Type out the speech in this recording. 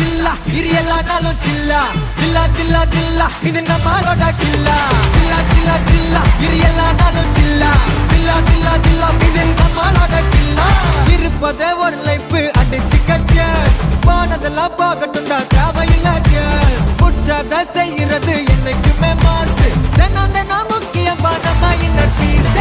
சில்லா இரு எல்லா நாளும் சில்லா. தில்லா தில்லா தில்லா இது நம்மளோட கில்லா. சில்லா சில்லா சில்லா இரு எல்லா நாளும் சில்லா. தில்லா தில்லா தில்லா இது நம்மளோட கில்லா. இருப்பதே ஒரு லைஃப் அடிச்சு கச்சஸ் போனதெல்லாம் போகட்டும் தான் தேவையில்லை கேஸ். முடிச்சாதான் செய்யறது என்னைக்குமே மாசு.